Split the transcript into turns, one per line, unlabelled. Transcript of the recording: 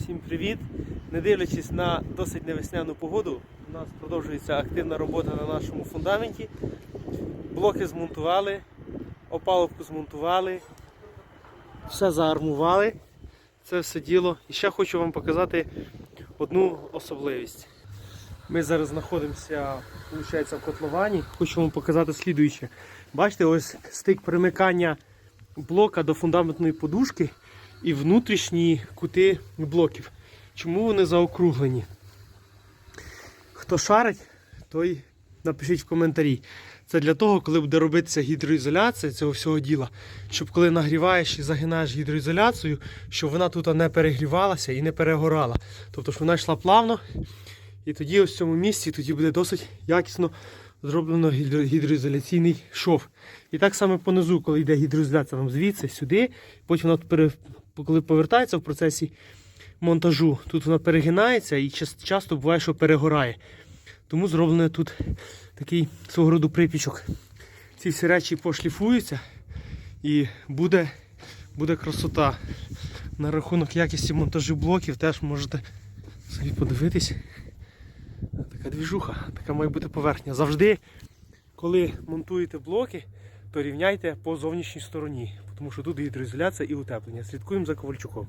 Всім привіт! Не дивлячись на досить невесняну погоду, у нас продовжується активна робота на нашому фундаменті. Блоки змонтували, опалубку змонтували, все заармували. Це все діло. І ще хочу вам показати одну особливість. Ми зараз знаходимося в котловані. Хочу вам показати слідуюче. Бачите, ось стик примикання блока до фундаментної подушки і внутрішні кути блоків. Чому вони заокруглені? Хто шарить, той напишіть в коментарі. Це для того, коли буде робитися гідроізоляція цього всього діла, щоб коли нагріваєш і загинаєш гідроізоляцію, щоб вона тут не перегрівалася і не перегорала. Тобто, щоб вона йшла плавно, і тоді ось в цьому місці тоді буде досить якісно зроблено гідро- гідроізоляційний шов. І так само понизу, коли йде гідроізоляція там звідси, сюди, потім вона. Коли повертається в процесі монтажу, тут вона перегинається і часто буває, що перегорає. Тому зроблено тут такий свого роду припічок. Ці всі речі пошліфуються і буде, буде красота. На рахунок якісті монтажу блоків теж можете собі подивитись. Така двіжуха, така має бути поверхня. Завжди, коли монтуєте блоки, то рівняйте по зовнішній стороні, тому що тут гідроізоляція і утеплення. Слідкуємо за Ковальчуком.